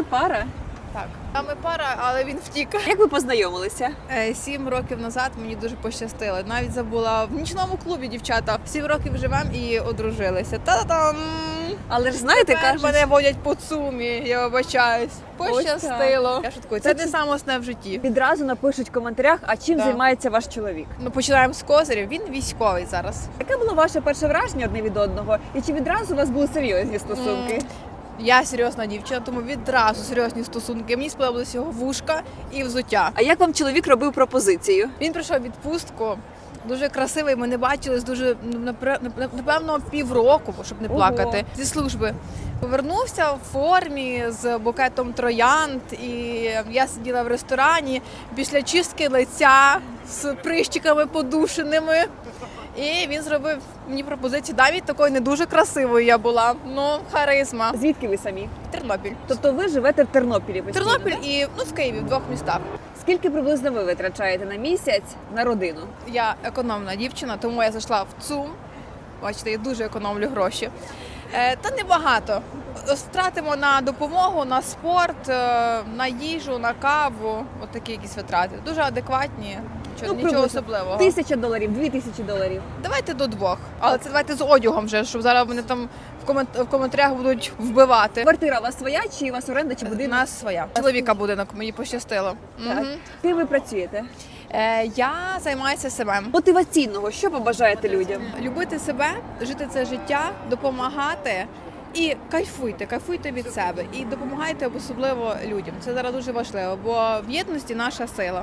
ви пара? Так. А ми пара, але він втік. Як ви познайомилися? Е, Сім років назад мені дуже пощастило. Навіть забула в нічному клубі дівчата. Сім років живемо і одружилися. Та-та-там! Але ж знаєте, Тепер кажуть, мене водять по цумі, я вибачаюсь. Пощастило. Я шуткую. Це Це не саме основне в житті. відразу напишуть в коментарях, а чим Да. займається ваш чоловік. Ну починаємо з козирів. Він військовий зараз. Яке було ваше перше враження одне від одного? І чи відразу у вас були серйозні стосунки? Я серйозна дівчина, тому відразу серйозні стосунки. Мені сподобалися його вушка і взуття. А як вам чоловік робив пропозицію? Він прийшов в відпустку. Дуже красивий. Ми не бачились дуже ну, напевно півроку, щоб не Ого. плакати зі служби. Повернувся в формі з букетом троянд, і я сиділа в ресторані після чистки лиця з прищиками подушеними. І він зробив мені пропозицію. Навіть такою не дуже красивою я була. Ну, харизма. Звідки ви самі? Тернопіль. Тобто ви живете в Тернопілі постійно? Тернопіль так? і ну в Києві в двох містах. Скільки приблизно ви витрачаєте на місяць на родину? Я економна дівчина, тому я зайшла в ЦУМ. Бачите, я дуже економлю гроші. Е, та небагато. Втратимо на допомогу, на спорт, е, на їжу, на каву. От такі якісь витрати. Дуже адекватні. Нічого, Ну, нічого особливого. Тисяча доларів, дві тисячі доларів. Давайте до двох. Але це давайте з одягом вже, щоб зараз вони там в, комент- в коментарях будуть вбивати. Квартира у вас своя, чи у вас оренда, чи У нас своя. Чоловіка будинок, мені пощастило. Так. Мгм. Ким ви працюєте? Е, я займаюся себе. Мотиваційного, що побажаєте людям? Любити себе, жити це життя, допомагати і кайфуйте, кайфуйте від себе і допомагайте особливо людям. Це зараз дуже важливо, бо в єдності наша сила.